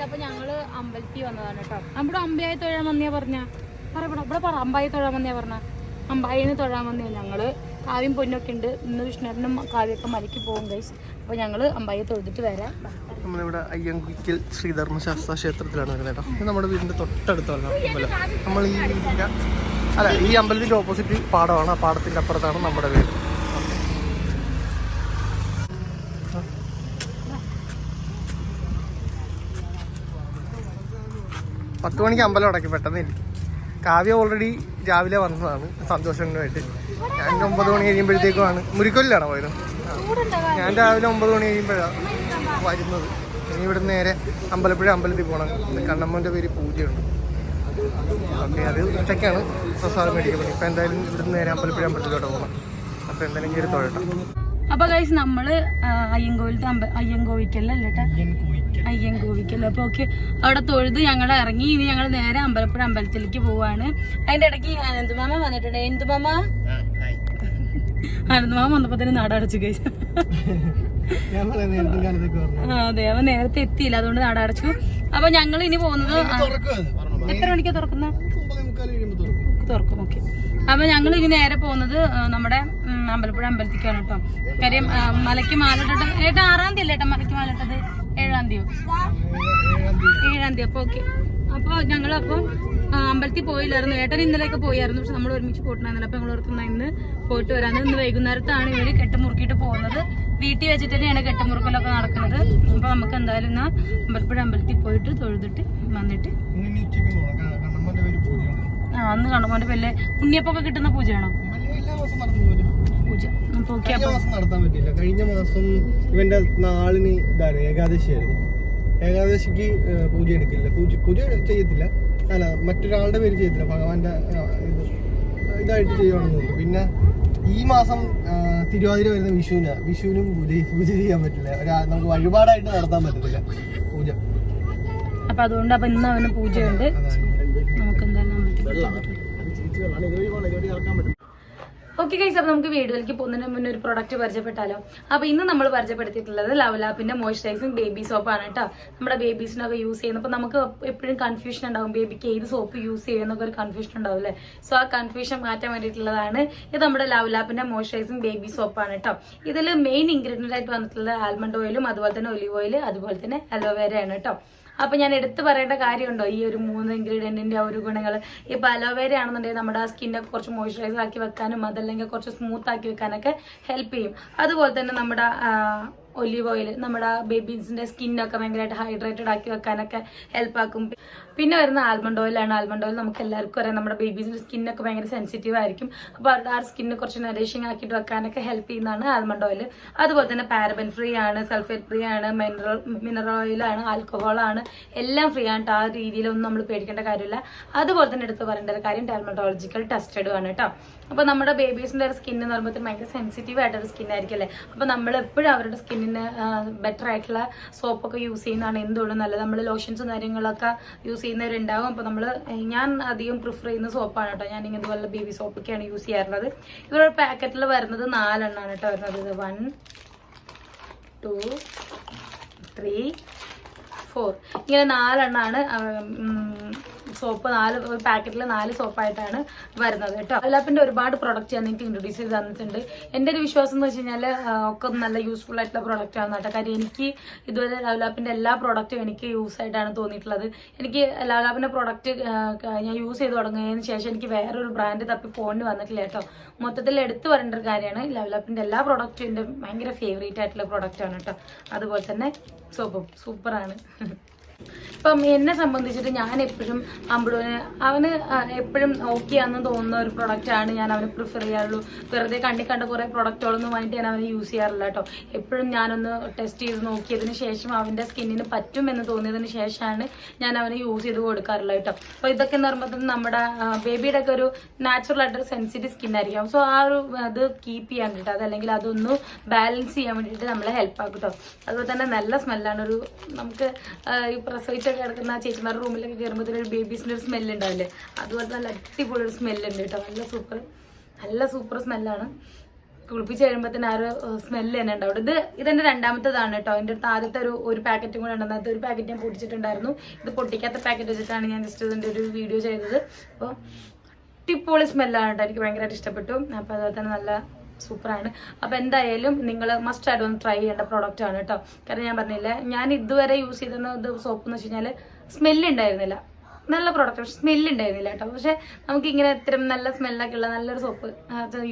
അമ്പലത്തിൽ വന്നതാണ് നമ്മുടെ തൊഴാൻ വന്നിയാ പറഞ്ഞ. പറയപ്പെടാ ഇവിടെ പറ അമ്പായി തൊഴാൻ വന്നിയാ പറഞ്ഞ. അമ്പായിന് തൊഴാൻ വന്നിയാ ഞങ്ങൾ. കാവ്യം പൊന്നൊക്കെ ഉണ്ട്. ഇന്ന് വിഷ്ണുവിനും കാവ്യൊക്കെ മലയ്ക്ക് പോകും ഗൈസ് അപ്പൊ ഞങ്ങൾ അമ്പായി തൊഴുതിട്ട് വരാം. നമ്മളിവിടെ അയ്യങ്കുക്കിൽ ശ്രീധർമ്മശാസ്ത്ര ക്ഷേത്രത്തിലാണ് വരുന്നത് കേട്ടോ നമ്മുടെ വീടിന്റെ തൊട്ടടുത്തുള്ള അമ്പലം. നമ്മൾ ഈ അല്ല ഈ അമ്പലത്തിന്റെ ഓപ്പോസിറ്റ് പാടമാണ്. ആ പാടത്തിന്റെ അപ്പുറത്താണ് നമ്മുടെ വീട്. പത്ത് മണിക്ക് അമ്പലം അടക്കി പെട്ടെന്ന് എനിക്ക് കാവ്യ ഓൾറെഡി രാവിലെ വന്നതാണ് സന്തോഷങ്ങളുമായിട്ട് ഞാൻ ഒമ്പത് മണി കഴിയുമ്പോഴത്തേക്കുമാണ്. മുരിക്കൊല്ലാണ് പോയത്? ഞാൻ രാവിലെ ഒമ്പത് മണി കഴിയുമ്പോഴാണ് വരുന്നത്. ഇനി ഇവിടെ നേരെ അമ്പലപ്പുഴ അമ്പലത്തിൽ പോകണം. കണ്ണമ്മന്റെ പേര് പൂജയുണ്ട്. ഓക്കെ അത് ഉച്ചയ്ക്കാണ് പ്രസാദം മേടിക്കുന്നത്. ഇപ്പം എന്തായാലും ഇവിടുന്ന് നേരെ അമ്പലപ്പുഴ അമ്പലത്തിലോട്ട് പോകണം. അപ്പം എന്തായാലും കയറി തൊഴട്ടെ. അപ്പൊ ഗൈസ് നമ്മൾ അയ്യങ്കോവിലത്തെ അമ്പ അയ്യങ്കോവിക്കല്ലേ ചേട്ടാ അയ്യങ്കോവിക്കല്ലോ അപ്പൊ ഓക്കെ അവിടെ തൊഴുത് ഞങ്ങൾ ഇറങ്ങി. ഇനി ഞങ്ങൾ നേരെ അമ്പലപ്പുഴ അമ്പലത്തിലേക്ക് പോവാണ്. അതിന്റെ ഇടയ്ക്ക് അനന്തുമാമ വന്നിട്ടുണ്ട്. എന്തുമാമ? അനന്തുമാമ വന്നപ്പോ തന്നെ നാടടച്ചു കഴിച്ചു അതെ. അവൻ നേരത്തെ എത്തിയില്ല. അതുകൊണ്ട് നാടടച്ചു അപ്പൊ ഞങ്ങൾ ഇനി പോകുന്നത് എത്ര മണിക്കാ തുറക്കുന്ന? തുറക്കും. ഓക്കെ. അപ്പൊ ഞങ്ങൾ ഇനി നേരെ പോകുന്നത് നമ്മുടെ അമ്പലപ്പുഴ അമ്പലത്തിലേക്കാണ് കേട്ടോ. കാര്യം മലയ്ക്ക് മാലിട്ടത് ഏട്ടാ ആറാം തീയതി അല്ലേ ഏട്ടാ മലയ്ക്ക് മാലിട്ടത് ഏഴാം തീയതി. ഏഴാം തീയതി. അപ്പൊ ഓക്കെ. അപ്പൊ ഞങ്ങളപ്പം അമ്പലത്തിൽ പോയില്ലായിരുന്നു. ഏട്ടൻ ഇന്നലെയൊക്കെ പോയായിരുന്നു. പക്ഷെ നമ്മൾ ഒരുമിച്ച് പോയിട്ടുണ്ടായിരുന്നില്ല. അപ്പൊ ഞങ്ങൾ ഓർക്കുന്ന ഇന്ന് പോയിട്ട് വരാന്ന്. ഇന്ന് വൈകുന്നേരത്താണ് ഇവർ കെട്ടുമുറുക്കിയിട്ട് പോകുന്നത്. വീട്ടിൽ വെച്ചിട്ട് തന്നെയാണ് കെട്ടുമുറുക്കലൊക്കെ നടക്കുന്നത്. അപ്പൊ നമുക്ക് എന്തായാലും എന്നാ അമ്പലപ്പുഴ അമ്പലത്തിൽ പോയിട്ട് തൊഴുതിട്ട് വന്നിട്ട് ആ അന്ന് കാണുമ്പോൾ വല്ല ഉണ്ണിയപ്പൊക്കെ കിട്ടുന്ന പൂജയാണോ? പൂജ. കഴിഞ്ഞ മാസം നടത്താൻ പറ്റില്ല കഴിഞ്ഞ മാസം ഇവന്റെ നാളിന് ഇതാണ് ഏകാദശിയായിരുന്നു ഏകാദശിക്ക് പൂജ എടുക്കില്ല. പൂജ പൂജ ചെയ്യത്തില്ല. അല്ല മറ്റൊരാളുടെ പേര് ചെയ്യത്തില്ല. ഭഗവാന്റെ ഇത് ഇതായിട്ട് ചെയ്യുവാണെന്ന് തോന്നുന്നു. പിന്നെ ഈ മാസം തിരുവാതിര വരുന്ന വിഷുവിന്. വിഷുവിനും പൂജ പൂജ ചെയ്യാൻ പറ്റില്ല. നമുക്ക് വഴിപാടായിട്ട് നടത്താൻ പറ്റത്തില്ല പൂജ. അപ്പൊ അതുകൊണ്ട് അപ്പൊ ഇന്ന് അവന് പൂജയുണ്ട്. നമുക്ക് എന്തായാലും. ഓക്കെ ഗൈസ് അപ്പോൾ നമുക്ക് വീഡിയോയിലേക്ക് പോകുന്നതിന് മുന്നേ ഒരു പ്രൊഡക്റ്റ് പരിചയപ്പെട്ടാലോ? അപ്പോൾ ഇന്ന് നമ്മൾ പരിചയപ്പെടുത്തിയിട്ടുള്ളത് ലവലാപ്പിന്റെ മോയ്സ്ചറൈസിങ് ബേബി സോപ്പ് ആണ് കേട്ടോ നമ്മുടെ ബേബീസിനൊക്കെ യൂസ് ചെയ്യുന്നത് അപ്പോൾ നമുക്ക് എപ്പോഴും കൺഫ്യൂഷൻ ഉണ്ടാകും ബേബിക്ക് ഏത് സോപ്പ് യൂസ് ചെയ്യുന്നൊക്കെ ഒരു കൺഫ്യൂഷൻ ഉണ്ടാവും അല്ലേ? സോ ആ കൺഫ്യൂഷൻ മാറ്റാൻ വേണ്ടിയിട്ടുള്ളതാണ് ഇത് നമ്മുടെ ലവലാപ്പിന്റെ മോയ്സ്ചറൈസിങ് ബേബി സോപ്പ് ആണ് കേട്ടോ ഇതിൽ മെയിൻ ഇൻഗ്രീഡിയന്റ് ആയിട്ട് വന്നിട്ടുള്ളത് ആൽമണ്ട് ഓയിലും അതുപോലെ തന്നെ ഒലിവ് ഓയിൽ അതുപോലെ തന്നെ അലോവേരയാണ് കേട്ടോ അപ്പൊ ഞാൻ എടുത്തു പറയേണ്ട കാര്യമുണ്ടോ? ഈ ഒരു മൂന്ന് ഇൻഗ്രീഡിയന്റിന്റെ ആ ഒരു ഗുണങ്ങൾ. ഇപ്പൊ അലോവേര ആണെന്നുണ്ടെങ്കിൽ നമ്മുടെ ആ സ്കിന്നൊക്കെ കുറച്ച് മോയ്സ്ചറൈസ് ആക്കി വെക്കാനും അതല്ലെങ്കിൽ കുറച്ച് സ്മൂത്ത് ആക്കി വെക്കാനൊക്കെ ഹെൽപ്പ് ചെയ്യും. അതുപോലെ തന്നെ നമ്മുടെ ഒലിവ് ഓയിൽ നമ്മുടെ ബേബീസിന്റെ സ്കിന്നൊക്കെ ഭയങ്കരമായിട്ട് ഹൈഡ്രേറ്റഡ് ആക്കി വെക്കാനൊക്കെ ഹെൽപ്പ് ആക്കും. പിന്നെ വരുന്ന ആൽമണ്ട് ഓയിലാണ് ആൽമണ്ട് ഓയിൽ നമുക്ക് എല്ലാവർക്കും അറിയാം. നമ്മുടെ ബേബീസിന്റെ സ്കിന്നൊക്കെ ഭയങ്കര സെൻസിറ്റീവ് ആയിരിക്കും. അപ്പോൾ അവരുടെ ആ സ്കിന്ന് കുറച്ച് നറിഷിങ് ആക്കിയിട്ട് വെക്കാനൊക്കെ ഹെൽപ്പ് ചെയ്യുന്നതാണ് ആൽമണ്ട് ഓയിൽ. അതുപോലെ തന്നെ പാരബൻ ഫ്രീ ആണ് സൾഫേറ്റ് ഫ്രീ ആണ് മിനറൽ മിനറൽ ഓയിലാണ് ആൽക്കഹോൾ ആണ്. എല്ലാം ഫ്രീ ആണ്. ആ രീതിയിലൊന്നും നമ്മൾ പേടിക്കേണ്ട കാര്യമില്ല. അതുപോലെ തന്നെ എടുത്ത് പറയേണ്ട ഒരു കാര്യം ഡെർമറ്റോളജിക്കൽ ടെസ്റ്റഡ് ആണ് കേട്ടോ അപ്പൊ നമ്മുടെ ബേബീസിന്റെ സ്കിൻ എന്ന് പറയുമ്പോൾ ഭയങ്കര സെൻസിറ്റീവ് ആയിട്ടൊരു സ്കിൻ ആയിരിക്കും അല്ലേ? അപ്പൊ നമ്മൾ എപ്പോഴും അവരുടെ സ്കിന്നിന് ബെറ്റർ ആയിട്ടുള്ള സോപ്പൊക്കെ യൂസ് ചെയ്യുന്നതാണ് എന്തുകൊണ്ടും നല്ലത്. നമ്മൾ ലോഷൻസും കാര്യങ്ങളൊക്കെ യൂസ് ചെയ്യുന്നവരുണ്ടാകും അപ്പോൾ നമ്മൾ ഞാൻ അധികം പ്രിഫർ ചെയ്യുന്ന സോപ്പാണ് കേട്ടോ. ഞാൻ ഇതുപോലെ ബേബി സോപ്പൊക്കെയാണ് യൂസ് ചെയ്യാറുള്ളത്. ഇവരുടെ പാക്കറ്റിൽ വരുന്നത് നാലെണ്ണമാണ് കേട്ടോ വരുന്നത്. ഇത് വൺ ടു ത്രീ ഫോർ ഇങ്ങനെ നാലെണ്ണമാണ് സോപ്പ് നാല് ഒരു പാക്കറ്റിൽ നാല് സോപ്പായിട്ടാണ് വരുന്നത് കേട്ടോ. ഡെവലപ്പിന്റെ ഒരുപാട് പ്രൊഡക്റ്റ് ഞാൻ നിങ്ങൾക്ക് ഇൻട്രൊഡ്യൂസ് ചെയ്ത് തന്നിട്ടുണ്ട്. എന്റെ ഒരു വിശ്വാസം എന്ന് വെച്ച് കഴിഞ്ഞാൽ ഒക്കെ നല്ല യൂസ്ഫുൾ ആയിട്ടുള്ള പ്രൊഡക്റ്റ് ആണ് കേട്ടോ. കാര്യം എനിക്ക് ഇതുവരെ ലവലാപ്പിന്റെ എല്ലാ പ്രൊഡക്റ്റും എനിക്ക് യൂസ് ആയിട്ടാണ് തോന്നിയിട്ടുള്ളത്. എനിക്ക് ലവലാപ്പിന്റെ പ്രൊഡക്റ്റ് ഞാൻ യൂസ് ചെയ്ത് തുടങ്ങിയതിന് ശേഷം എനിക്ക് വേറൊരു ബ്രാൻഡ് തപ്പി പോകേണ്ടി വന്നിട്ടില്ല കേട്ടോ. മൊത്തത്തിൽ എടുത്തു വരേണ്ട ഒരു കാര്യമാണ് ലവലാപ്പിന്റെ എല്ലാ പ്രൊഡക്റ്റും എന്റെ ഭയങ്കര ഫേവറേറ്റ് ആയിട്ടുള്ള പ്രൊഡക്റ്റ് ആണ് കേട്ടോ. അതുപോലെ തന്നെ സോപ്പും. സൂപ്പറാണ് ഇപ്പം എന്നെ സംബന്ധിച്ചിട്ട് ഞാൻ എപ്പോഴും അമ്പിളുവിന് അവന് എപ്പോഴും ഓക്കെ ആണെന്ന് തോന്നുന്ന ഒരു പ്രൊഡക്റ്റാണ് ഞാൻ അവന് പ്രിഫർ ചെയ്യാറുള്ളൂ. വെറുതെ കണ്ടി കണ്ട കുറേ പ്രൊഡക്റ്റുകളൊന്നും വേണ്ടി ഞാൻ അവന് യൂസ് ചെയ്യാറില്ല കേട്ടോ എപ്പോഴും ഞാനൊന്ന് ടെസ്റ്റ് ചെയ്ത് നോക്കിയതിന് ശേഷം അവന്റെ സ്കിന്നിന് പറ്റും എന്ന് തോന്നിയതിന് ശേഷമാണ് ഞാൻ അവന് യൂസ് ചെയ്ത് കൊടുക്കാറുള്ളത് കേട്ടോ അപ്പോൾ ഇതൊക്കെ എന്ന് പറയുമ്പോൾ നമ്മുടെ ബേബിയുടെ ഒക്കെ ഒരു നാച്ചുറൽ ആയിട്ടൊരു സെൻസിറ്റീവ് സ്കിൻ ആയിരിക്കും. സോ ആ ഒരു അത് കീപ്പ് ചെയ്യാൻ വേണ്ടിയിട്ട് അതല്ലെങ്കിൽ അതൊന്ന് ബാലൻസ് ചെയ്യാൻ വേണ്ടിയിട്ട് നമ്മളെ ഹെൽപ്പ് ആക്കും കേട്ടോ അതുപോലെ തന്നെ നല്ല സ്മെല്ലാണ് ഒരു നമുക്ക് ഈ ഈ കിടക്കുന്ന ആ ചേച്ചിമാരുടെ റൂമിലൊക്കെ കയറുമ്പോൾ ഒരു ബേബീസിന്റെ ഒരു സ്മെല്ല് ഉണ്ടാവില്ലേ? അതുപോലെ നല്ല അടിപൊളി ഒരു സ്മെല്ല് ഉണ്ട് കേട്ടോ. നല്ല സൂപ്പർ നല്ല സൂപ്പർ സ്മെല്ലാണ് കുളിപ്പിച്ച് കഴിയുമ്പോഴത്തേന് ആ ഒരു സ്മെല്ല് തന്നെ ഉണ്ടാവും. ഇത് ഇതെന്റെ രണ്ടാമത്തേതാണ് കേട്ടോ. എന്റെ അടുത്ത് ആദ്യത്തെ ഒരു ഒരു പാക്കറ്റും കൂടെ ഉണ്ടെന്നത് ഒരു പാക്കറ്റ് ഞാൻ പൊട്ടിച്ചിട്ടുണ്ടായിരുന്നു. ഇത് പൊട്ടിക്കാത്ത പാക്കറ്റ് വെച്ചിട്ടാണ് ഞാൻ ജസ്റ്റ് ഇതിന്റെ ഒരു വീഡിയോ ചെയ്തത്. അപ്പോൾ അടിപൊളി സ്മെല്ലാണ് കേട്ടോ. എനിക്ക് ഭയങ്കരമായിട്ട് ഇഷ്ടപ്പെട്ടു. അപ്പോൾ അതുപോലെ തന്നെ നല്ല സൂപ്പറാണ്. അപ്പോൾ എന്തായാലും നിങ്ങൾ മസ്റ്റ് ആയിട്ട് ഒന്ന് ട്രൈ ചെയ്യേണ്ട പ്രോഡക്റ്റ് ആണ് കേട്ടോ കാരണം ഞാൻ പറഞ്ഞില്ലേ ഞാൻ ഇതുവരെ യൂസ് ചെയ്തിരുന്ന ഇത് സോപ്പ് എന്ന് വെച്ച് കഴിഞ്ഞാൽ സ്മെല്ല് ഉണ്ടായിരുന്നില്ല നല്ല പ്രോഡക്റ്റ് പക്ഷെ സ്മെല്ല് ഉണ്ടായിരുന്നില്ല കേട്ടോ പക്ഷെ നമുക്ക് ഇങ്ങനെ ഇത്തരം നല്ല സ്മെല്ലൊക്കെ ഉള്ള നല്ലൊരു സോപ്പ്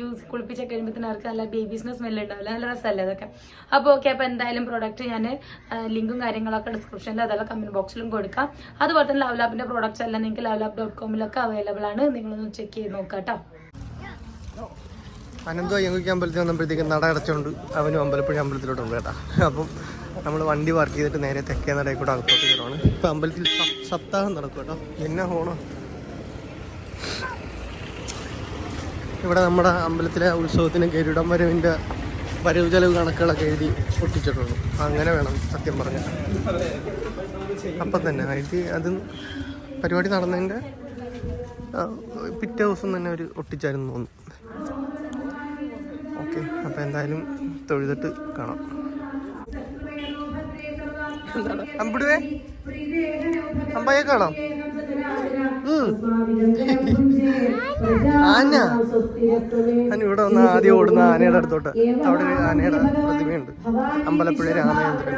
യൂസ് കുളിപ്പിച്ചൊക്കെ കഴിയുമ്പോഴത്തേനും അവർക്ക് നല്ല ബേബീസിന് സ്മെല്ല് ഉണ്ടാവില്ല നല്ല രസമല്ലേ അതൊക്കെ. അപ്പോൾ ഓക്കെ അപ്പോൾ എന്തായാലും പ്രോഡക്റ്റ് ഞാൻ ലിങ്കും കാര്യങ്ങളൊക്കെ ഡിസ്ക്രിപ്ഷനിൽ അതെല്ലാം കമന്റ് ബോക്സിലും കൊടുക്കാം. അതുപോലെ തന്നെ ലവ് ലാബിന്റെ പ്രോഡക്റ്റ്സ് എല്ലാം നിങ്ങൾക്ക് ലവ് ലാബ് ഡോട്ട് കോമിലൊക്കെ അവൈലബിൾ ആണ്. നിങ്ങളൊന്ന് ചെക്ക് ചെയ്ത് നോക്കാം കേട്ടോ അനന്തു അയ്യങ്കുക്ക് അമ്പലത്തിൽ വന്നപ്പോഴത്തേക്ക് നട അടച്ചോണ്ട് അവനും അമ്പലപ്പുഴ അമ്പലത്തിലോട്ട് ഉണ്ട് കേട്ടാ. അപ്പം നമ്മൾ വണ്ടി പാർക്ക് ചെയ്തിട്ട് നേരെ തെക്കേ നടയിൽ കൂടെ അകത്തോട്ട് കയറുവാണ്. ഇപ്പം അമ്പലത്തിൽ സപ്- സപ്താഹം നടക്കും കേട്ടോ. എന്നാ ഹോണോ ഇവിടെ നമ്മുടെ അമ്പലത്തിലെ ഉത്സവത്തിന് ഗരുഡം വരവിന്റെ വരവ് ചെലവ് കണക്കുകളൊക്കെ എഴുതി ഒട്ടിച്ചിട്ടുണ്ട് അങ്ങനെ വേണം സത്യം പറഞ്ഞാൽ അപ്പം തന്നെ എഴുതി അത് പരിപാടി നടന്നതിന്റെ പിറ്റേ ദിവസം തന്നെ ഒരു ഒട്ടിച്ചായിരുന്നു തോന്നുന്നു. ഓക്കെ അപ്പോൾ എന്തായാലും തൊഴുതിട്ട് കാണാം. അമ്പിടുവേ അമ്പയെ കാണാം. ആന. ആന ഇവിടെ വന്ന് ആദ്യം ഓടുന്ന ആനയുടെ അടുത്തോട്ട്. അവിടെ ഒരു ആനയുടെ പ്രതിമയുണ്ട്. അമ്പലപ്പുഴ രാമചന്ദ്രൻ.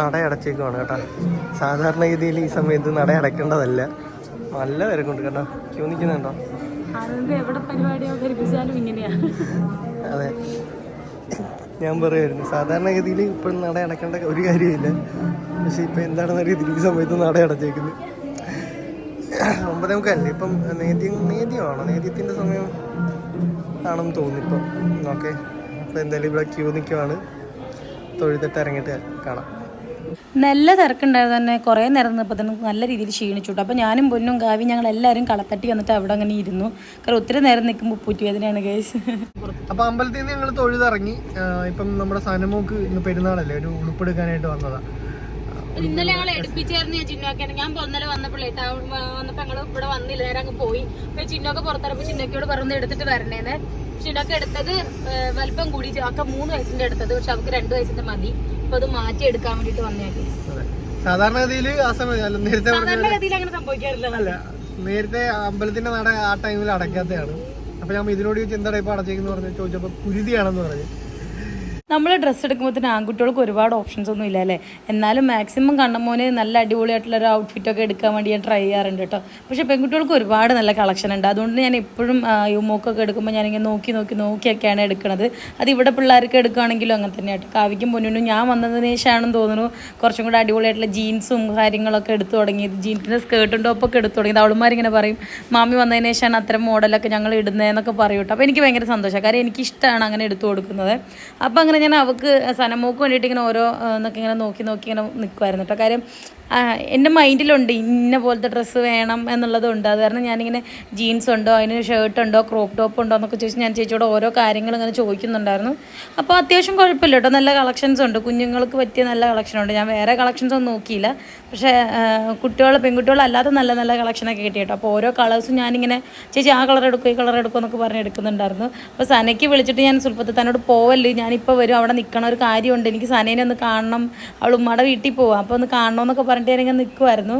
നട അടച്ചേക്കുവാണ് കേട്ടോ. സാധാരണഗതിയിൽ ഈ സമയത്ത് നട അടയ്ക്കേണ്ടതല്ല. നല്ല തിരക്കുണ്ട് കേട്ടോ. ക്യൂ നിൽക്കുന്നുണ്ടോ? എവിടെ പരിപാടി അതെ. ഞാൻ പറയുമായിരുന്നു സാധാരണഗതിയിൽ ഇപ്പോഴും നട അടക്കേണ്ട ഒരു കാര്യമില്ല. പക്ഷെ ഇപ്പം എന്താണെന്ന് അറിയത്തില്ല ഈ സമയത്ത് നട അടച്ചേക്കുന്നത് ഒമ്പതേ മുക്കാലല്ലേ ഇപ്പം നേദ്യം നേദ്യമാണോ? നേദ്യത്തിന്റെ സമയം ആണെന്ന് തോന്നുന്നു ഇപ്പം. ഓക്കെ. അപ്പോൾ എന്തായാലും ഇവിടെ ക്യൂ നിൽക്കുവാണ് തൊഴുതിട്ട് ഇറങ്ങിയിട്ട് കാണാം. നല്ല തിരക്കുണ്ടായിരുന്നു തന്നെ കുറേ നേരം നിന്നപ്പോൾ തന്നെ നല്ല രീതിയിൽ ക്ഷീണിച്ചു അപ്പോൾ ഞാനും പൊന്നും കാവി ഞങ്ങൾ എല്ലാവരും കളത്തട്ടി വന്നിട്ട് അവിടെ അങ്ങനെ ഇരുന്നു. കാരണം ഒത്തിരി നേരം നിൽക്കുമ്പോൾ ഉപ്പൂറ്റുവേദനയാണ് കേസ് അപ്പൊ അമ്പലത്തിൽ നിന്ന് ഞങ്ങൾ തൊഴുതിറങ്ങി. ഇപ്പം നമ്മുടെ സനമോക്ക് ഇന്ന് പെരുന്നാളല്ലേ ഒരു ഉടുപ്പെടുക്കാനായിട്ട് വന്നതാണ് ഇന്നലെ ഞങ്ങൾ എടുപ്പിച്ചായിരുന്നു ഞാൻ ചിന്നോക്കാണ്. ഞാൻ ഇന്നലെ വന്നപ്പോഴേ വന്നപ്പോ ഞങ്ങൾ ഇവിടെ വന്നില്ല നേരെ അങ്ങ് പോയി. അപ്പൊ ചിന്നോക്ക് പുറത്തിറപ്പോ ചിന്നോക്കയോട് പറഞ്ഞു എടുത്തിട്ട് വരണേന്ന്. ചിന്നോക്ക് എടുത്തത് വലിപ്പം കൂടി ഒക്കെ മൂന്ന് വയസ്സിന്റെ എടുത്തത് പക്ഷെ അവർക്ക് രണ്ട് വയസ്സിന്റെ മതി. അപ്പൊ അത് മാറ്റി എടുക്കാൻ വേണ്ടിട്ട് വന്നേക്കും. സാധാരണഗതിയിൽ ആ സമയം നേരത്തെ സാധാരണഗതിയിൽ അങ്ങനെ സംഭവിക്കാറില്ല നേരത്തെ അമ്പലത്തിന്റെ നട ആ ടൈമിൽ അടയ്ക്കാത്തതാണ്. അപ്പൊ ഞാൻ ഇതിനോട് ചോദിച്ചു എന്താ ഇപ്പൊ അടച്ചേക്കെന്ന് പറഞ്ഞു? ചോദിച്ചപ്പോ കുരുതിയാണെന്ന് പറഞ്ഞു. നമ്മൾ ഡ്രസ്സ് എടുക്കുമ്പോൾ എടുക്കുമ്പോഴത്തേന് ആൺകുട്ടികൾക്ക് ഒരുപാട് ഓപ്ഷൻസ് ഒന്നും ഇല്ല അല്ലേ? എന്നാലും മാക്സിമം കണ്ണമോന് നല്ല അടിപൊളിയായിട്ടുള്ള ഒരു ഔട്ട്ഫിറ്റ് ഒക്കെ എടുക്കാൻ വേണ്ടി ഞാൻ ട്രൈ ചെയ്യാറുണ്ട് കേട്ടോ. പക്ഷേ പെൺകുട്ടികൾക്ക് ഒരുപാട് നല്ല കളക്ഷൻ ഉണ്ട്. അതുകൊണ്ട് ഞാൻ എപ്പോഴും യുമോക്കൊക്കെ എടുക്കുമ്പോൾ ഞാനിങ്ങനെ നോക്കി നോക്കി നോക്കിയൊക്കെയാണ് എടുക്കുന്നത് അത് ഇവിടെ പിള്ളേർക്ക് എടുക്കുകയാണെങ്കിലും അങ്ങനെ തന്നെ കേട്ടോ. കാവിക്കും പൊന്നിനും ഞാൻ വന്നതിന് ശേഷമാണെന്ന് തോന്നുന്നു കുറച്ചും കൂടെ അടിപൊളിയായിട്ടുള്ള ജീൻസും കാര്യങ്ങളൊക്കെ എടുത്തു തുടങ്ങിയത്. ജീൻസിന്റെ സ്കേർട്ടും ടോപ്പൊക്കെ എടുത്തു തുടങ്ങിയത്. അവളുമാരിങ്ങനെ പറയും മാമി വന്നതിന് ശേഷമാണ് അത്തരം മോഡലൊക്കെ ഞങ്ങൾ ഇടുന്നതെന്നൊക്കെ പറയും അപ്പോൾ എനിക്ക് ഭയങ്കര സന്തോഷമാണ് കാര്യം എനിക്കിഷ്ടമാണ് അങ്ങനെ എടുത്തു കൊടുക്കുന്നത്. അപ്പോൾ അങ്ങനെ ഞാൻ അവൾക്ക് സനമോക്ക് വേണ്ടിയിട്ട് ഇങ്ങനെ ഓരോ എന്നൊക്കെ ഇങ്ങനെ നോക്കി നോക്കി ഇങ്ങനെ നിൽക്കുമായിരുന്നു കേട്ടോ കാര്യം എന്റെ മൈൻഡിലുണ്ട് ഇന്ന പോലത്തെ ഡ്രസ്സ് വേണം എന്നുള്ളതുണ്ട്. അത് കാരണം ഞാനിങ്ങനെ ജീൻസ് ഉണ്ടോ അതിന് ഷർട്ട് ഉണ്ടോ ക്രോപ്പ് ടോപ്പ് ഉണ്ടോ എന്നൊക്കെ ചോദിച്ച് ഞാൻ ചേച്ചിയോട് ഓരോ കാര്യങ്ങൾ ഇങ്ങനെ ചോദിക്കുന്നുണ്ടായിരുന്നു. അപ്പോൾ അത്യാവശ്യം കുഴപ്പമില്ല കേട്ടോ. നല്ല കളക്ഷൻസ് ഉണ്ട്. കുഞ്ഞുങ്ങൾക്ക് പറ്റിയ നല്ല കളക്ഷൻ ഉണ്ട്. ഞാൻ വേറെ കളക്ഷൻസ് ഒന്നും നോക്കിയില്ല. പക്ഷേ കുട്ടികൾ പെൺകുട്ടികളല്ലാതെ നല്ല നല്ല കളക്ഷനൊക്കെ കിട്ടി കേട്ടോ. അപ്പോൾ ഓരോ കളേഴ്സും ഞാനിങ്ങനെ ചേച്ചി ആ കളർ എടുക്കും ഈ കളർ എടുക്കും എന്നൊക്കെ പറഞ്ഞ് എടുക്കുന്നുണ്ടായിരുന്നു. അപ്പോൾ സനയ്ക്ക് വിളിച്ചിട്ട് ഞാൻ സുൽപ്പത്ത് തന്നോട് പോവല്ലേ ഞാനിപ്പോൾ വരും. അവിടെ നിൽക്കണ ഒരു കാര്യമുണ്ട്. എനിക്ക് സനേനെ ഒന്ന് കാണണം. അവൾ ഉമ്മയുടെ വീട്ടിൽ പോവാം. അപ്പോൾ ഒന്ന് കാണണമെന്നൊക്കെ പറഞ്ഞിട്ട് ഞാനിങ്ങനെ നിൽക്കുമായിരുന്നു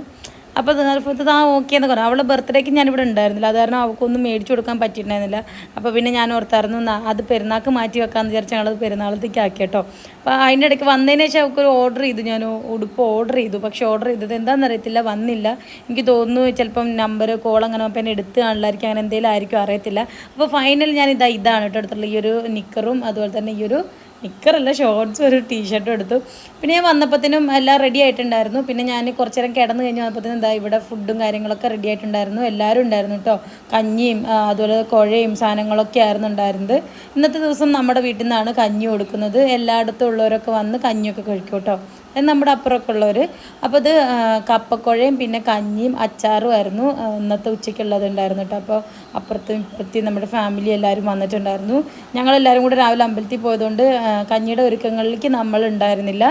അപ്പോൾ നിർഫത്ത് ആ ഓക്കെ എന്ന് പറഞ്ഞു. അവളുടെ ബർത്ത്ഡേക്ക് ഞാനിവിടെ ഉണ്ടായിരുന്നില്ല. അത് കാരണം അവൾക്കൊന്നും മേടിച്ചു കൊടുക്കാൻ പറ്റിയിട്ടുണ്ടായിരുന്നില്ല. അപ്പോൾ പിന്നെ ഞാൻ ഓർത്തായിരുന്നു "നാ- അത് പെരുന്നാൾക്ക് മാറ്റി വെക്കാമെന്ന് വിചാരിച്ച് ഞങ്ങളത് പെരുന്നാളത്തേക്ക് ആക്കി കേട്ടോ അപ്പോൾ അതിന്റെ ഇടയ്ക്ക് വന്നതിന് ശേഷം അവൾക്കൊരു ഓർഡർ ചെയ്തു. ഞാൻ ഉടുപ്പ് ഓർഡർ ചെയ്തു. പക്ഷേ ഓർഡർ ചെയ്തത് എന്താണെന്ന് അറിയത്തില്ല വന്നില്ല. എനിക്ക് തോന്നുന്നു ചിലപ്പം നമ്പർ കോൾ അങ്ങനെ അപ്പം എന്നെ എടുത്ത് കാണില്ലായിരിക്കും. അങ്ങനെ എന്തെങ്കിലും ആയിരിക്കും അറിയത്തില്ല. അപ്പോൾ ഫൈനൽ ഞാൻ ഇതാ ഇതാണ് കേട്ടോ എടുത്തുള്ള ഈ ഒരു നിക്കറും അതുപോലെ തന്നെ ഈ ഒരു നിക്കറല്ല ഷോർട്ട്സ് ഒരു ടീഷർട്ടും എടുത്തു. പിന്നെ ഞാൻ വന്നപ്പോഴത്തേനും എല്ലാം റെഡി ആയിട്ടുണ്ടായിരുന്നു. പിന്നെ ഞാൻ കുറച്ച് നേരം കിടന്ന് കഴിഞ്ഞ് വന്നപ്പോഴത്തേനും എന്താ ഇവിടെ ഫുഡും കാര്യങ്ങളൊക്കെ റെഡി ആയിട്ടുണ്ടായിരുന്നു. എല്ലാവരും ഉണ്ടായിരുന്നു കേട്ടോ കഞ്ഞിയും അതുപോലെ കുഴയും സാധനങ്ങളൊക്കെ ആയിരുന്നു ഉണ്ടായിരുന്നത്. ഇന്നത്തെ ദിവസം നമ്മുടെ വീട്ടിൽ നിന്നാണ് കഞ്ഞി കൊടുക്കുന്നത്. എല്ലായിടത്തും ഉള്ളവരൊക്കെ വന്ന് കഞ്ഞിയൊക്കെ കഴിക്കും കേട്ടോ നമ്മുടെ അപ്പുറമൊക്കെ ഉള്ളവർ അപ്പോൾ ആ, കപ്പക്കുഴയും പിന്നെ കഞ്ഞിയും അച്ചാറും ആയിരുന്നു. ഇന്നത്തെ ഉച്ചയ്ക്കുള്ളത് ഉണ്ടായിരുന്നു കേട്ടോ. അപ്പോൾ അപ്പുറത്തും ഇപ്പുറത്തും നമ്മുടെ ഫാമിലി എല്ലാവരും വന്നിട്ടുണ്ടായിരുന്നു. ഞങ്ങളെല്ലാവരും കൂടെ രാവിലെ അമ്പലത്തിൽ പോയതുകൊണ്ട് കഞ്ഞിയുടെ ഒരുക്കങ്ങളിലേക്ക് നമ്മൾ ഉണ്ടായിരുന്നില്ല.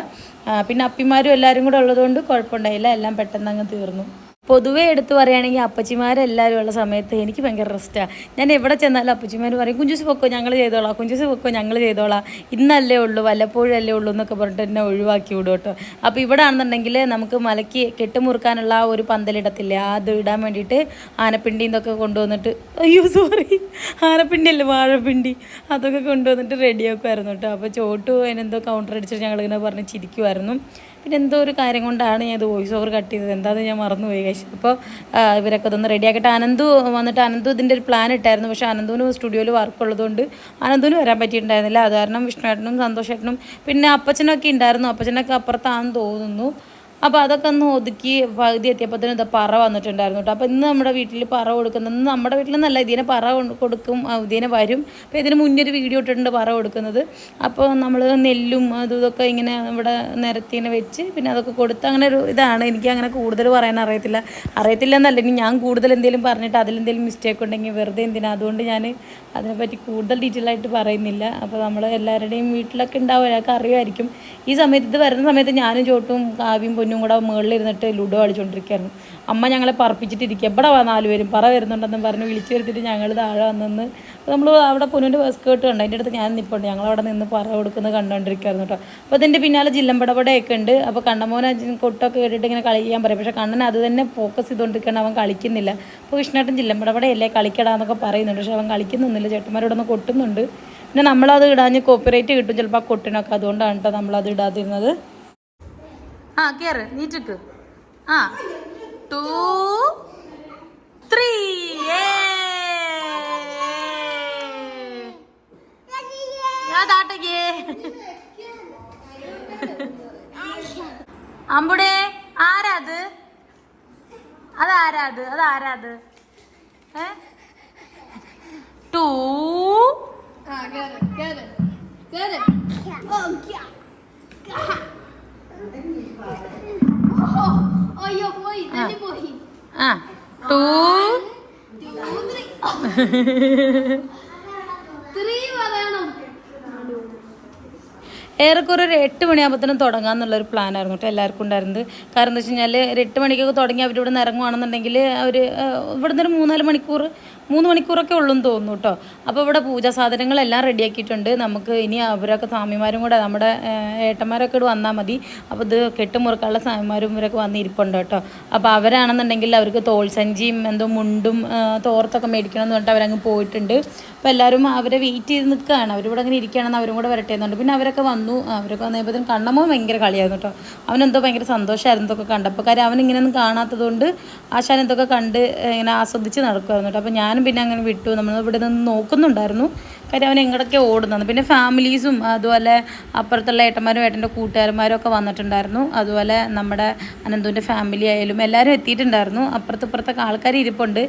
പിന്നെ അപ്പിമാരും എല്ലാവരും കൂടെ ഉള്ളതുകൊണ്ട് കുഴപ്പമുണ്ടായില്ല. എല്ലാം പെട്ടെന്ന് അങ്ങ് തീർന്നു. പൊതുവേ എടുത്ത് പറയുകയാണെങ്കിൽ അപ്പച്ചിമാരെല്ലാവരും ഉള്ള സമയത്ത് എനിക്ക് ഭയങ്കര റെസ്റ്റാണ് ഞാൻ എവിടെ ചെന്നാലും അപ്പച്ചിമാർ പറയും കുഞ്ചുസ് പൊക്കോ ഞങ്ങൾ ചെയ്തോളാം കുഞ്ചുസ് പൊക്കോ ഞങ്ങൾ ചെയ്തോളാം. ഇന്നല്ലേ ഉള്ളൂ വല്ലപ്പോഴും അല്ലേ ഉള്ളൂ എന്നൊക്കെ പറഞ്ഞിട്ട് എന്നെ ഒഴിവാക്കി വിടും കേട്ടോ. അപ്പോൾ ഇവിടെ ആണെന്നുണ്ടെങ്കിൽ നമുക്ക് മലയ്ക്ക് കെട്ടുമുറുക്കാനുള്ള ആ ഒരു പന്തലിടത്തില്ലേ അത് ഇടാൻ വേണ്ടിയിട്ട് ആനപ്പിണ്ടി എന്നൊക്കെ കൊണ്ടുവന്നിട്ട് അയ്യോ സോറി ആനപ്പിണ്ടി അല്ലേ വാഴപ്പിണ്ടി? അതൊക്കെ കൊണ്ടുവന്നിട്ട് റെഡിയാക്കുമായിരുന്നു കേട്ടോ. അപ്പോൾ ചോട്ടു അതിനെന്തോ കൗണ്ടർ അടിച്ചിട്ട് ഞങ്ങളിങ്ങനെ പറഞ്ഞ് ചിരിക്കുമായിരുന്നു പിന്നെ എന്തോ ഒരു കാര്യം കൊണ്ടാണ് ഞാൻ ഇത് വോയിസ് ഓവർ കട്ട് ചെയ്തത്. എന്താണെന്ന് ഞാൻ മറന്നുപോയി കഴിച്ചു അപ്പോൾ ഇവരൊക്കെ ഇതൊന്ന് റെഡി ആക്കിയിട്ട് അനന്തു വന്നിട്ട് അനന്തു ഇതിന്റെ ഒരു പ്ലാൻ ഇട്ടായിരുന്നു. പക്ഷേ അനന്തുവിന് സ്റ്റുഡിയോയിൽ വർക്ക് ഉള്ളതുകൊണ്ട് അനന്തുവിന് വരാൻ പറ്റിയിട്ടുണ്ടായിരുന്നില്ല. അത് കാരണം വിഷ്ണുവേട്ടനും സന്തോഷേട്ടനും പിന്നെ അപ്പച്ചനൊക്കെ ഉണ്ടായിരുന്നു. അപ്പച്ചനൊക്കെ അപ്പുറത്താണെന്ന് തോന്നുന്നു. അപ്പോൾ അതൊക്കെ ഒന്ന് ഒതുക്കി പകുതി തന്നെ ഇതാ പറ വന്നിട്ടുണ്ടായിരുന്നു കേട്ടോ. അപ്പോൾ ഇന്ന് നമ്മുടെ വീട്ടിൽ പറ കൊടുക്കുന്നത് ഇന്ന് നമ്മുടെ വീട്ടിൽ നിന്നല്ല ഇതിനെ പറ കൊടുക്കും ഇതിനെ വരും. അപ്പോൾ ഇതിന് മുന്നേ ഒരു വീഡിയോ ഇട്ടിട്ടുണ്ട് പറ കൊടുക്കുന്നത്. അപ്പോൾ നമ്മൾ നെല്ലും അതും ഇതൊക്കെ ഇങ്ങനെ ഇവിടെ നിരത്തി ഇങ്ങനെ വെച്ച് പിന്നെ അതൊക്കെ കൊടുത്ത് അങ്ങനെ ഒരു ഇതാണ്. എനിക്ക് അങ്ങനെ കൂടുതൽ പറയാൻ അറിയത്തില്ല. അറിയത്തില്ല എന്നല്ല ഇനി ഞാൻ കൂടുതൽ എന്തെങ്കിലും പറഞ്ഞിട്ട് അതിലെന്തെങ്കിലും മിസ്റ്റേക്ക് ഉണ്ടെങ്കിൽ വെറുതെ എന്തിനാ? അതുകൊണ്ട് ഞാൻ അതിനെപ്പറ്റി കൂടുതൽ ഡീറ്റെയിൽ ആയിട്ട് പറയുന്നില്ല. അപ്പോൾ നമ്മൾ എല്ലാവരുടെയും വീട്ടിലൊക്കെ ഉണ്ടാവും ഒരാൾക്ക് അറിയുമായിരിക്കും. ഈ സമയത്ത് ഇത് വരുന്ന സമയത്ത് ഞാനും ചോട്ടും കാവ്യം പൊന്നും കൂടെ മുകളിൽ ഇരുന്നിട്ട് ലുഡോ കളിച്ചുകൊണ്ടിരിക്കുകയായിരുന്നു അമ്മ ഞങ്ങളെ പറപ്പിച്ചിട്ടിരിക്കുക എവിടെ വാ നാല് പേരും പറ വരുന്നുണ്ടെന്നും പറഞ്ഞ് വിളിച്ചു വരുത്തിട്ട് ഞങ്ങൾ താഴെ വന്നെന്ന്. നമ്മൾ അവിടെ പൊന്നുവിന്റെ സ്കേർട്ട് കണ്ടു. അതിന്റെ അടുത്ത് ഞാൻ നിൽപ്പുണ്ട് ഞങ്ങൾ അവിടെ നിന്ന് പറ കൊടുക്കുന്നത് കണ്ടുകൊണ്ടിരിക്കുകയായിരുന്നു കേട്ടോ അപ്പോൾ അതിന്റെ പിന്നാലെ ജില്ലമ്പടപടയൊക്കെ ഉണ്ട്. അപ്പോൾ കണ്ണമോനെ കൊട്ടൊക്കെ കേട്ടിട്ട് ഇങ്ങനെ കളിക്കാൻ പറയും. പക്ഷേ കണ്ണൻ അത് തന്നെ ഫോക്കസ് ചെയ്തുകൊണ്ടിരിക്കുകയാണ് അവൻ കളിക്കുന്നില്ല. അപ്പോൾ കൃഷ്ണേട്ടൻ ജില്ലമ്പടപടയല്ലേ കളിക്കടാന്നൊക്കെ പറയുന്നുണ്ട്. പക്ഷേ അവൻ കളിക്കുന്നൊന്നുമില്ല ചേട്ടന്മാരോടൊന്ന് കൊട്ടുന്നുണ്ട്. പിന്നെ നമ്മളത് ഇടാഞ്ഞ് കോപ്പിറൈറ്റ് കിട്ടും. ചിലപ്പോൾ ആ കൊട്ടിനൊക്കെ. അതുകൊണ്ടാണ് കേട്ടോ നമ്മളത് ഇടാതിരുന്നത്. ആ കേറ് നീറ്റിക്ക്. ആ ടു ത്രീ അമ്പുടെ ആരാത്? അതാരാത് അതാരാത്? ഏ? ടു Ah, get it, പോയി ആ ഏറെക്കുറെ ഒരു എട്ട് മണിയാകുമ്പോഴത്തേനും തുടങ്ങാമെന്നുള്ളൊരു പ്ലാനായിരുന്നു കേട്ടോ എല്ലാവർക്കും ഉണ്ടായിരുന്നത്. കാരണം എന്താ വെച്ച് കഴിഞ്ഞാൽ ഒരു എട്ട് മണിക്കൊക്കെ തുടങ്ങി അവരിവിടെ നിന്ന് ഇറങ്ങുവാണെന്നുണ്ടെങ്കിൽ അവർ ഇവിടുന്ന് ഒരു മൂന്നാൽ മണിക്കൂർ മൂന്ന് മണിക്കൂറൊക്കെ ഉള്ളൂ എന്ന് തോന്നുന്നു കേട്ടോ. അപ്പോൾ ഇവിടെ പൂജാ സാധനങ്ങളെല്ലാം റെഡിയാക്കിയിട്ടുണ്ട്. നമുക്ക് ഇനി അവരൊക്കെ സ്വാമിമാരും കൂടെ നമ്മുടെ ഏട്ടന്മാരൊക്കെ ഇവിടെ വന്നാൽ മതി. അപ്പോൾ ഇത് കെട്ടുമുറുക്കാനുള്ള സ്വാമിമാരും ഇവരൊക്കെ വന്ന് ഇരിപ്പുണ്ട് കേട്ടോ. അപ്പോൾ അവരാണെന്നുണ്ടെങ്കിൽ അവർക്ക് തോൾസഞ്ചിയും എന്തോ മുണ്ടും തോർത്തൊക്കെ മേടിക്കണം എന്ന് പറഞ്ഞിട്ട് അവരങ്ങ് പോയിട്ടുണ്ട്. അപ്പോൾ എല്ലാവരും അവരെ വെയിറ്റ് ചെയ്ത് നിൽക്കുകയാണ്. അവരിവിടെ അങ്ങനെ ഇരിക്കുകയാണെന്ന് അവരും കൂടെ വരട്ടെ എന്നുണ്ട്. പിന്നെ അവരൊക്കെ വന്നു. അവരൊക്കെ വന്നപ്പോഴത്തേനും കണ്ണമ്മ ഭയങ്കര കളിയായിരുന്നു കേട്ടോ. അവനെന്തോ ഭയങ്കര സന്തോഷമായിരുന്നു ഇതൊക്കെ കണ്ടപ്പോൾ കാര്യം അവൻ ഇങ്ങനെയൊന്നും കാണാത്തതുകൊണ്ട് ആശാൻ ഇതൊക്കെ കണ്ട് ഇങ്ങനെ ആസ്വദിച്ച് നടക്കുമായിരുന്നു കേട്ടോ. അപ്പോൾ ഞാനും പിന്നെ അങ്ങനെ വിട്ടു. നമ്മൾ ഇവിടെ നിന്ന് നോക്കുന്നുണ്ടായിരുന്നു. കാര്യം അവൻ എങ്ങടൊക്കെ ഓടുന്നത് പിന്നെ ഫാമിലീസും അതുപോലെ അപ്പുറത്തുള്ള ഏട്ടന്മാരും ഏട്ടന്റെ കൂട്ടുകാരന്മാരും ഒക്കെ വന്നിട്ടുണ്ടായിരുന്നു. അതുപോലെ നമ്മുടെ അനന്തുവിന്റെ ഫാമിലി ആയാലും എല്ലാവരും എത്തിയിട്ടുണ്ടായിരുന്നു. അപ്പുറത്തപ്പുറത്തൊക്കെ ആൾക്കാർ ഇരിപ്പുണ്ട്.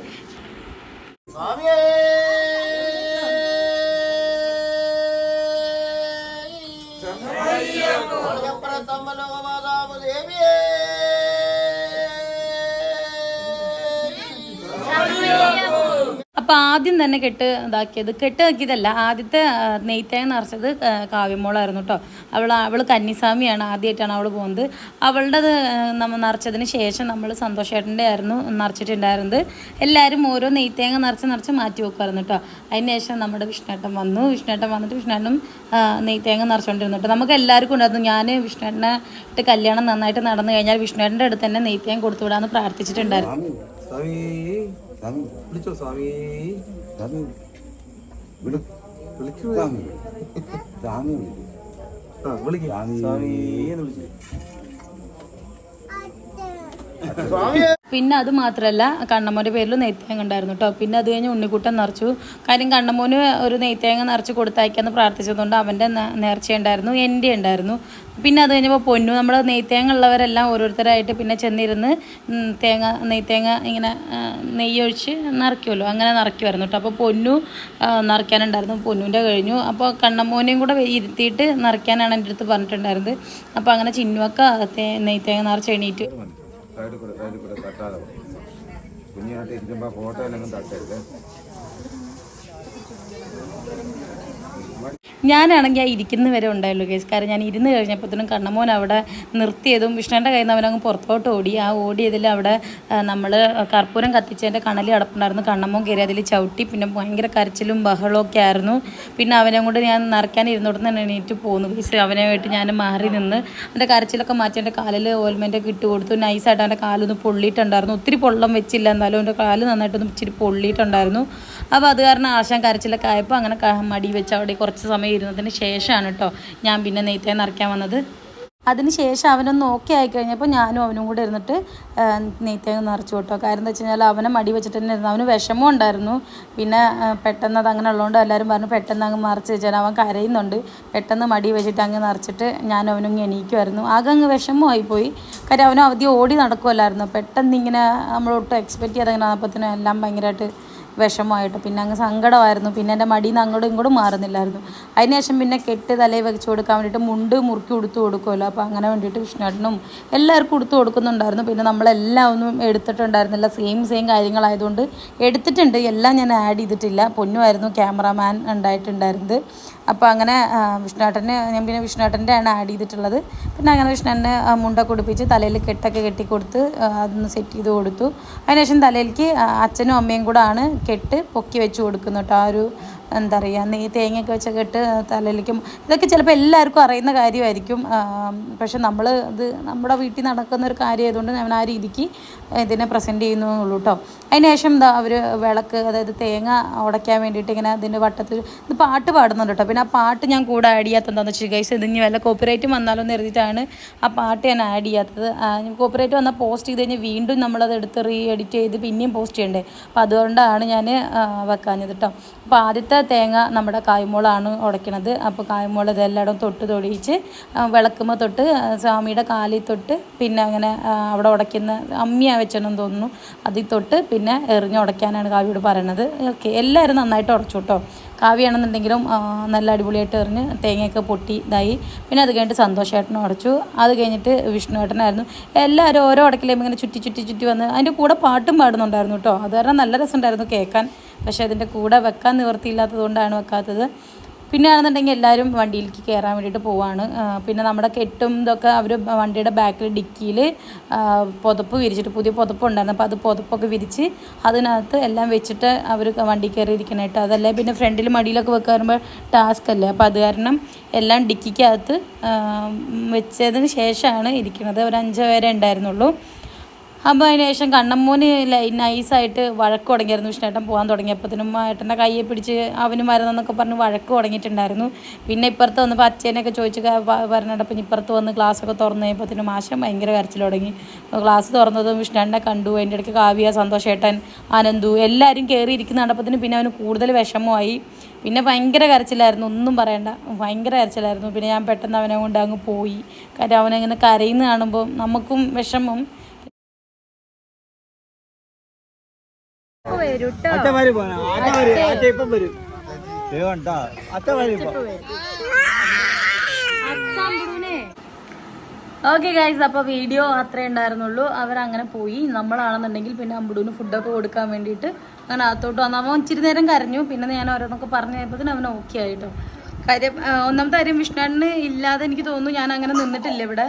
അപ്പോൾ ആദ്യം തന്നെ കെട്ട് ഇതാക്കിയത്. കെട്ട് ആക്കിയതല്ല ആദ്യത്തെ നെയ്ത്തേങ്ങ നിറച്ചത് കാവ്യമോളായിരുന്നു കേട്ടോ അവൾ അവൾ കന്നിസ്വാമിയാണ് ആദ്യമായിട്ടാണ് അവൾ പോകുന്നത്. അവളുടേത് നമ്മൾ നിറച്ചതിന് ശേഷം നമ്മൾ സന്തോഷേട്ടന്റെ ആയിരുന്നു നിറച്ചിട്ടുണ്ടായിരുന്നത്. എല്ലാവരും ഓരോ നെയ്ത്തേങ്ങ നിറച്ച് നിറച്ച് മാറ്റി വെക്കുമായിരുന്നു കേട്ടോ അതിന് ശേഷം നമ്മുടെ വിഷ്ണേട്ടൻ വന്നു. വിഷ്ണേട്ടൻ വന്നിട്ട് വിഷ്ണേട്ടനും നെയ്ത്തേങ്ങ നിറച്ചുകൊണ്ടിരുന്നു കേട്ടോ നമുക്ക് എല്ലാവർക്കും ഉണ്ടായിരുന്നു. ഞാൻ വിഷ്ണേട്ടനെ ഇട്ട് കല്യാണം നന്നായിട്ട് നടന്നു കഴിഞ്ഞാൽ വിഷ്ണേട്ടന്റെ അടുത്ത് തന്നെ നെയ്ത്തേങ്ങ കൊടുത്തു വിടാമെന്ന് പ്രാർത്ഥിച്ചിട്ടുണ്ടായിരുന്നു. സ്വാമി സ്വാമി വിളിച്ചോ സ്വാമി? സ്വാമി വിളി വിളിക്കൂ. സ്വാമി സ്വാമി ആ വിളിക്കും. സ്വാമി എന്ന് വിളിച്ചു പിന്നെ അത് മാത്രമല്ല കണ്ണമ്മോന്റെ പേരിൽ നെയ്ത്തേങ്ങ ഉണ്ടായിരുന്നു കേട്ടോ പിന്നെ അത് കഴിഞ്ഞ് ഉണ്ണിക്കുട്ടൻ നിറച്ചു. കാര്യം കണ്ണമ്മോന് ഒരു നെയ്ത്തേങ്ങ നിറച്ച് കൊടുത്തയക്കാന്ന് പ്രാർത്ഥിച്ചതുകൊണ്ട് അവന്റെ നേർച്ച നേർച്ചയുണ്ടായിരുന്നു എന്റെ ഉണ്ടായിരുന്നു. പിന്നെ അത് കഴിഞ്ഞപ്പോൾ പൊന്നു നമ്മൾ നെയ്ത്തേങ്ങ ഉള്ളവരെല്ലാം ഓരോരുത്തരായിട്ട് പിന്നെ ചെന്നിരുന്ന് തേങ്ങ നെയ്ത്തേങ്ങ ഇങ്ങനെ നെയ്യൊഴിച്ച് നിറയ്ക്കുമല്ലോ അങ്ങനെ നിറയ്ക്കുമായിരുന്നു കേട്ടോ അപ്പോൾ പൊന്നു നിറയ്ക്കാനുണ്ടായിരുന്നു. പൊന്നുവിന്റെ കഴിഞ്ഞു. അപ്പോൾ കണ്ണമ്മോനെയും കൂടെ ഇരുത്തിയിട്ട് നിറയ്ക്കാനാണ് എന്റെ അടുത്ത് പറഞ്ഞിട്ടുണ്ടായിരുന്നത്. അപ്പോൾ അങ്ങനെ ചിന്നുവൊക്കെ നെയ്ത്തേങ്ങ നിറച്ച് എണീറ്റ്. സൈഡിൽ കൂടെ സൈഡിൽ കൂടെ തട്ടാതെ കുഞ്ഞിനായിട്ട് ഇരിക്കുമ്പോൾ ഫോട്ടോയിലൊന്നും തട്ടരുത്. ഞാനാണെങ്കിൽ ആ ഇരിക്കുന്ന വരെ ഉണ്ടായുള്ളൂ കേസ് കാരണം ഞാൻ ഇരുന്ന് കഴിഞ്ഞപ്പോഴത്തേനും കണ്ണമോൻ അവിടെ നിർത്തിയതും വിഷ്ണുവിന്റെ കയ്യിൽ നിന്ന് അവനങ്ങ് പുറത്തോട്ട് ഓടി. ആ ഓടിയതിൽ അവിടെ നമ്മൾ കർപ്പൂരം കത്തിച്ചതിന്റെ കണലി അടപ്പുണ്ടായിരുന്നു കണ്ണമോൻ കയറി അതിൽ ചവിട്ടി. പിന്നെ ഭയങ്കര കരച്ചിലും ബഹളവും ഒക്കെ ആയിരുന്നു. പിന്നെ അവനെ കൊണ്ട് ഞാൻ നിറയ്ക്കാൻ ഇരുന്നോടത്ത് തന്നെ എണീറ്റ് പോന്നു കേസ് അവനെ വേണ്ടി ഞാൻ മാറി നിന്ന് അവന്റെ കരച്ചിലൊക്കെ മാറ്റി എന്റെ കാലിൽ ഓൽമെന്റ് ഒക്കെ ഇട്ട് കൊടുത്തു. നൈസായിട്ട് അവന്റെ കാലൊന്ന് പൊള്ളിയിട്ടുണ്ടായിരുന്നു. ഒത്തിരി പൊള്ളം വെച്ചില്ല. എന്നാലും അവന്റെ കാൽ നന്നായിട്ടൊന്ന് ഇച്ചിരി പൊള്ളിയിട്ടുണ്ടായിരുന്നു. അപ്പോൾ അത് കാരണം ആശാൻ കരച്ചിലൊക്കെ ആയപ്പോൾ അങ്ങനെ മടി വെച്ച് അവിടെ കുറച്ച് സമയം ഇരുന്നതിന് ശേഷമാണ് കേട്ടോ ഞാൻ പിന്നെ നെയ്ത്തേ നിറയ്ക്കാൻ വന്നത്. അതിന് ശേഷം അവനൊന്ന് ഓക്കെ ആയി കഴിഞ്ഞപ്പോൾ ഞാനും അവനും കൂടെ ഇരുന്നിട്ട് നെയ്ത്തേങ്ങ നിറച്ചു കേട്ടോ. കാര്യം എന്താ വെച്ച് കഴിഞ്ഞാൽ അവനെ മടി വെച്ചിട്ട് തന്നെ ഇരുന്നു. അവന് വിഷമം ഉണ്ടായിരുന്നു. പിന്നെ പെട്ടെന്ന് അത് അങ്ങനെ ഉള്ളതുകൊണ്ട് എല്ലാവരും പറഞ്ഞു പെട്ടെന്ന് അങ്ങ് മറിച്ച് വെച്ചാൽ അവൻ കരയുന്നുണ്ട്. പെട്ടെന്ന് മടി വെച്ചിട്ട് അങ്ങ് നിറച്ചിട്ട് ഞാനും അവനും എണീക്കുമായിരുന്നു. ആകെ അങ്ങ് വിഷമമായി പോയി കാര്യം അവനും അവധി ഓടി നടക്കുമല്ലായിരുന്നു പെട്ടെന്ന് ഇങ്ങനെ നമ്മളൊട്ടും എക്സ്പെക്റ്റ് ഇങ്ങനെ ആകുമ്പോഴത്തേനും എല്ലാം ഭയങ്കരമായിട്ട് വിഷമമായിട്ട്. പിന്നെ അങ്ങ് സങ്കടമായിരുന്നു. പിന്നെ എന്റെ മടിയിൽ നിന്ന് അങ്ങോട്ടും ഇങ്ങോട്ടും മാറുന്നില്ലായിരുന്നു. അതിനുശേഷം പിന്നെ കെട്ട് തലയിൽ വെച്ച് കൊടുക്കാൻ വേണ്ടിയിട്ട് മുണ്ട് മുറുക്കി ഉടുത്ത് കൊടുക്കുമല്ലോ. അപ്പോൾ അങ്ങനെ വേണ്ടിയിട്ട് വിഷ്ണുവേട്ടനും എല്ലാവർക്കും കൊടുത്ത് കൊടുക്കുന്നുണ്ടായിരുന്നു. പിന്നെ നമ്മളെല്ലാം ഒന്നും എടുത്തിട്ടുണ്ടായിരുന്നില്ല. സെയിം സെയിം കാര്യങ്ങളായതുകൊണ്ട് എടുത്തിട്ടുണ്ട്. എല്ലാം ഞാൻ ആഡ് ചെയ്തിട്ടില്ല. പൊന്നുമായിരുന്നു ക്യാമറാമാൻ ഉണ്ടായിട്ടുണ്ടായിരുന്നത്. അപ്പോൾ അങ്ങനെ വിഷ്ണുവേട്ടന് ഞാൻ പിന്നെ വിഷ്ണുവേട്ടന്റെ ആണ് ആഡ് ചെയ്തിട്ടുള്ളത്. പിന്നെ അങ്ങനെ വിഷ്ണുവേട്ടനെ മുണ്ട കുടിപ്പിച്ച് തലയിൽ കെട്ടൊക്കെ കെട്ടിക്കൊടുത്ത് അതൊന്ന് സെറ്റ് ചെയ്ത് കൊടുത്തു. അതിനുശേഷം തലയിലേക്ക് അച്ഛനും അമ്മയും കൂടെ ആണ് കെട്ട് പൊക്കി വെച്ച് കൊടുക്കുന്നു കേട്ടോ. ആ ഒരു എന്താ പറയുക നെയ്യ് തേങ്ങയൊക്കെ വെച്ച കെട്ട് തലയിലേക്കും. ഇതൊക്കെ ചിലപ്പോൾ എല്ലാവർക്കും അറിയുന്ന കാര്യമായിരിക്കും. പക്ഷെ നമ്മൾ ഇത് നമ്മുടെ വീട്ടിൽ നടക്കുന്ന ഒരു കാര്യമായതുകൊണ്ട് ഞാൻ ആ രീതിക്ക് ഇതിനെ പ്രസന്റ് ചെയ്യുന്നു എന്നുള്ളൂ കേട്ടോ. അതിനുശേഷം എന്താ അവർ വിളക്ക് അതായത് തേങ്ങ ഉടയ്ക്കാൻ വേണ്ടിയിട്ട് ഇങ്ങനെ അതിന്റെ വട്ടത്തിൽ ഇത് പാട്ട് പാടുന്നുണ്ട് കേട്ടോ. പിന്നെ ആ പാട്ട് ഞാൻ കൂടെ ആഡ് ചെയ്യാത്ത എന്താണെന്ന് വെച്ചാൽ ഗൈസ് ഇത് ഇനി വല്ല കോപ്പിറൈറ്റ് വന്നാലോ എന്ന് കരുതിയിട്ടാണ് ആ പാട്ട് ഞാൻ ആഡ് ചെയ്യാത്തത്. കോപ്പിറൈറ്റ് വന്നാൽ പോസ്റ്റ് ചെയ്ത് കഴിഞ്ഞാൽ വീണ്ടും നമ്മളത് എടുത്ത് റീ എഡിറ്റ് ചെയ്ത് പിന്നെയും പോസ്റ്റ് ചെയ്യണ്ടേ? അപ്പോൾ അതുകൊണ്ടാണ് ഞാൻ വെക്കാഞ്ഞത് കേട്ടോ അപ്പോൾ ആദ്യത്തെ തേങ്ങ നമ്മുടെ കായ്മോളാണ് ഉടയ്ക്കണത് അപ്പോൾ കായ്മോൾ ഇതെല്ലായിടും തൊട്ട് തൊടിയിച്ച് വിളക്കുമ്പോൾ തൊട്ട് സ്വാമിയുടെ കാലിൽ തൊട്ട് പിന്നെ അങ്ങനെ അവിടെ ഉടയ്ക്കുന്ന അമ്മിയാണ് വെച്ചെന്നും തോന്നുന്നു. അതിൽ തൊട്ട് പിന്നെ എറിഞ്ഞ് ഉടയ്ക്കാനാണ് കാവ്യോട് പറയണത്. ഓക്കെ എല്ലാവരും നന്നായിട്ട് ഉടച്ചു കേട്ടോ കാവ്യാണെന്നുണ്ടെങ്കിലും നല്ല അടിപൊളിയായിട്ട് എറിഞ്ഞ് തേങ്ങയൊക്കെ പൊട്ടി ഇതായി. പിന്നെ അത് കഴിഞ്ഞിട്ട് സന്തോഷേട്ടനും അടച്ചു. അത് കഴിഞ്ഞിട്ട് വിഷ്ണുവേട്ടനായിരുന്നു. എല്ലാവരും ഓരോ അടക്കിലേയും ഇങ്ങനെ ചുറ്റി ചുറ്റി ചുറ്റി വന്ന് അതിന്റെ കൂടെ പാട്ടും പാടുന്നുണ്ടായിരുന്നു കേട്ടോ. അത് കാരണം നല്ല രസമുണ്ടായിരുന്നു കേൾക്കാൻ. പക്ഷേ അതിന്റെ കൂടെ വെക്കാൻ നിവൃത്തിയില്ലാത്തത് കൊണ്ടാണ് വെക്കാത്തത്. പിന്നെ ആണെന്നുണ്ടെങ്കിൽ എല്ലാവരും വണ്ടിയിലേക്ക് കയറാൻ വേണ്ടിയിട്ട് പോവാണ്. പിന്നെ നമ്മുടെ കെട്ടും ഇതൊക്കെ അവർ വണ്ടിയുടെ ബാക്കിൽ ഡിക്കിയിൽ പുതപ്പ് വിരിച്ചിട്ട് പുതിയ പുതപ്പ് ഉണ്ടായിരുന്നു. അപ്പോൾ അത് പുതപ്പൊക്കെ വിരിച്ച് അതിനകത്ത് എല്ലാം വെച്ചിട്ട് അവർ വണ്ടി കയറി ഇരിക്കണായിട്ട് അതല്ലേ പിന്നെ ഫ്രണ്ടിൽ മടിയിലൊക്കെ വെക്കാൻ വരുമ്പോൾ ടാസ്ക് അല്ലേ? അപ്പോൾ അത് കാരണം എല്ലാം ഡിക്കിക്കകത്ത് വെച്ചതിന് ശേഷമാണ് ഇരിക്കുന്നത് ഒരു അഞ്ച് പേരെ ഉണ്ടായിരുന്നുള്ളൂ. അപ്പോൾ അതിന് ശേഷം കണ്ണമ്മൂന് ലൈ നൈസായിട്ട് വഴക്ക് തുടങ്ങിയായിരുന്നു. വിഷ്ണുട്ടൻ പോകാൻ തുടങ്ങിയപ്പോഴത്തേനും ഏട്ടന്റെ കയ്യെ പിടിച്ച് അവന് മരുന്നെന്നൊക്കെ പറഞ്ഞ് വഴക്ക് തുടങ്ങിയിട്ടുണ്ടായിരുന്നു. പിന്നെ ഇപ്പുറത്ത് വന്നപ്പോൾ അച്ഛനെയൊക്കെ ചോദിച്ച് പറഞ്ഞിട്ടപ്പം ഇപ്പുറത്ത് വന്ന് ക്ലാസ്സൊക്കെ തുറന്ന് കഴിയുമ്പോഴത്തേനും മാഷം ഭയങ്കര കരച്ചിൽ തുടങ്ങി. ക്ലാസ് തുറന്നതും വിഷ്ണേട്ടനെ കണ്ടു. അതിന്റെ ഇടയ്ക്ക് കാവ്യ സന്തോഷേട്ടൻ ആനന്ദു എല്ലാവരും കയറി ഇരിക്കുന്ന കണ്ടപ്പോഴത്തേനും പിന്നെ അവന് കൂടുതൽ വിഷമമായി. പിന്നെ ഭയങ്കര കരച്ചിലായിരുന്നു. ഒന്നും പറയണ്ട. ഭയങ്കര കരച്ചിലായിരുന്നു. പിന്നെ ഞാൻ പെട്ടെന്ന് അവനെ കൊണ്ട് അങ്ങ് പോയി. കാര്യം അവനങ്ങനെ കരയുന്ന കാണുമ്പോൾ നമുക്കും വിഷമം. അച്ഛൻ ഇപ്പം വരും. വേണ്ട അത്തമാരി പോ ഓക്കെ ഗൈസ് അപ്പോൾ വീഡിയോ അത്രേ ഉണ്ടായിരുന്നുള്ളൂ. അവരങ്ങനെ പോയി. നമ്മളാണെന്നുണ്ടെങ്കിൽ പിന്നെ അമ്പുടൂന് ഫുഡൊക്കെ കൊടുക്കാൻ വേണ്ടിയിട്ട് അങ്ങനെ അകത്തോട്ട് വന്നു. അവൻ ഇച്ചിരി നേരം കരഞ്ഞു. പിന്നെ ഞാൻ ഓരോന്നൊക്കെ പറഞ്ഞു കഴിഞ്ഞപ്പോൾ അവൻ ഓക്കെ ആയിട്ടോ കാര്യം ഒന്നാമത്തെ കാര്യം വിഷ്ണുവേട്ടന് ഇല്ലാതെ എനിക്ക് തോന്നുന്നു ഞാൻ അങ്ങനെ നിന്നിട്ടില്ല ഇവിടെ.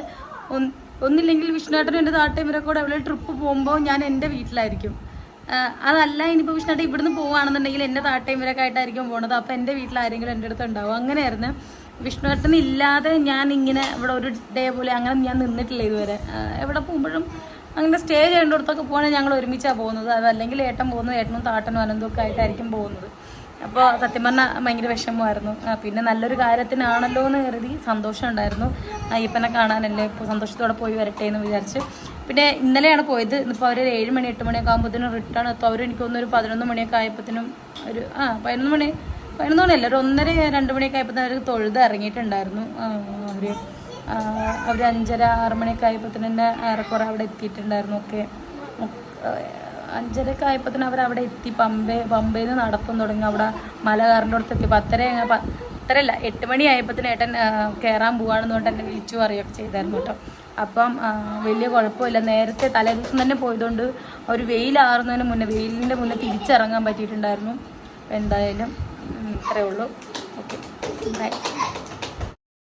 ഒന്നില്ലെങ്കിൽ വിഷ്ണുവേട്ടനും എന്റെ താട്ടയും ഇവരൊക്കെ കൂടെ എവിടെ ട്രിപ്പ് പോകുമ്പോൾ ഞാൻ എന്റെ വീട്ടിലായിരിക്കും. അതല്ല ഇനിയിപ്പോൾ വിഷ്ണുട്ട് ഇവിടുന്ന് പോവുകയാണെന്നുണ്ടെങ്കിൽ എന്റെ താട്ടയും ഇവരൊക്കെ ആയിട്ടായിരിക്കും പോണത്. അപ്പോൾ എന്റെ വീട്ടിൽ ആരെങ്കിലും എന്റെ അടുത്ത് ഉണ്ടാവും. അങ്ങനെയായിരുന്നു. വിഷ്ണുവേട്ടൻ ഇല്ലാതെ ഞാൻ ഇങ്ങനെ ഇവിടെ ഒരു ഡേ പോലെ അങ്ങനെ ഞാൻ നിന്നിട്ടില്ല ഇതുവരെ. എവിടെ പോകുമ്പോഴും അങ്ങനെ സ്റ്റേ ചെയ്യേണ്ടിടത്തൊക്കെ പോകണമെങ്കിൽ ഞങ്ങൾ ഒരുമിച്ചാണ് പോകുന്നത്. അതല്ലെങ്കിൽ ഏട്ടൻ പോകുന്നത് ഏട്ടനും താട്ടനും അനന്തൊക്കെ ഒക്കെ ആയിട്ടായിരിക്കും പോകുന്നത്. അപ്പോൾ സത്യം പറഞ്ഞാൽ ഭയങ്കര വിഷമമായിരുന്നു. പിന്നെ നല്ലൊരു കാര്യത്തിനാണല്ലോ എന്ന് കരുതി സന്തോഷം ഉണ്ടായിരുന്നു. അയ്യപ്പനെ കാണാനല്ലേ ഇപ്പോൾ സന്തോഷത്തോടെ പോയി വരട്ടെ എന്ന് വിചാരിച്ച് പിന്നെ ഇന്നലെയാണ് പോയത്. ഇന്നിപ്പോൾ അവർ ഏഴ് മണി എട്ട് മണിയൊക്കെ ആകുമ്പോഴത്തേനും റിട്ടേൺ എത്തും. അവർ എനിക്ക് തോന്നുന്നു ഒരു പതിനൊന്ന് മണിയൊക്കെ ആയപ്പോഴത്തേനും ഒരു ആ പതിനൊന്ന് മണി പതിനൊന്ന് മണിയല്ല ഒരു ഒന്നര രണ്ട് മണിയൊക്കെ ആയപ്പോഴത്തേനും അവർ തൊഴുത് ഇറങ്ങിയിട്ടുണ്ടായിരുന്നു. അവർ അവർ അഞ്ചര ആറ് മണിയൊക്കെ ആയപ്പോഴത്തേനും തന്നെ ഏറെക്കുറെ അവിടെ എത്തിയിട്ടുണ്ടായിരുന്നു ഒക്കെ. അഞ്ചരയൊക്കെ ആയപ്പോഴത്തേനും അവർ അവിടെ എത്തി. പമ്പേ പമ്പയിൽ നിന്ന് നടത്തം തുടങ്ങി. അവിടെ മല കയറിന്റെ അടുത്ത് എത്തി പത്തര പത്തരല്ല എട്ട് മണി ആയപ്പോഴത്തേനും ഏട്ടൻ കയറാൻ പോവാണെന്ന് കൊണ്ട് എന്നെ വിളിച്ചു പറയുകയൊക്കെ ചെയ്തായിരുന്നു കേട്ടോ. അപ്പം വലിയ കുഴപ്പമില്ല. നേരത്തെ തലേ ദിവസം തന്നെ പോയതുകൊണ്ട് ഒരു വെയിലാറുന്നതിന് മുന്നേ വെയിലിന്റെ മുന്നേ തിരിച്ചിറങ്ങാൻ പറ്റിയിട്ടുണ്ടായിരുന്നു. എന്തായാലും ഇത്രയേ ഉള്ളൂ. Okay bye